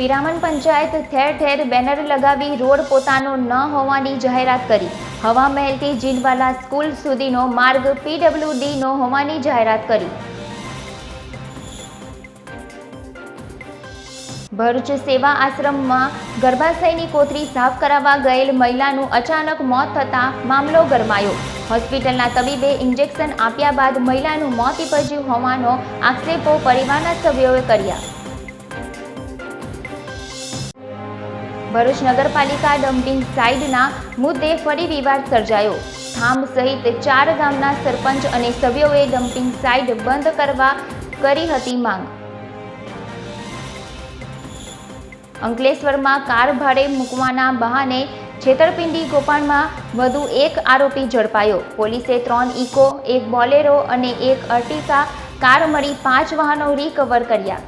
પિરામણ પંચાયત ઠેર ઠેર બેનર લગાવી રોડ પોતાનો ન હોવાની જાહેરાત કરી. હવા મહેલથી જીનવાલા સ્કૂલ સુધીનો માર્ગ પીડબ્લ્યુડીનો હોવાની જાહેરાત કરી. ભરૂચ સેવા આશ્રમમાં ગર્ભાશયની કોથળી સાફ કરાવવા ગયેલ મહિલાનું અચાનક મોત થતાં મામલો ગરમાયો. હોસ્પિટલના તબીબે ઇન્જેક્શન આપ્યા બાદ મહિલાનું મોત નીપજ્યું હોવાનો આક્ષેપો પરિવારના સભ્યોએ કર્યા. ભરૂચ નગરપાલિકા ડમ્પિંગ સાઇડના મુદ્દે ફરી વિવાદ સર્જાયો. ખાંભ સહિત ચાર ગામના સરપંચ અને સભ્યોએ ડમ્પિંગ સાઇટ બંધ કરવા કરી હતી માંગ. અંકલેશ્વરમાં કાર ભાડે મૂકવાના બહાને છેતરપિંડી ગોપાળમાં વધુ એક આરોપી ઝડપાયો. પોલીસે ત્રણ ઇકો, એક બોલેરો અને એક અર્ટિકા કાર મળી પાંચ વાહનો રિકવર કર્યા.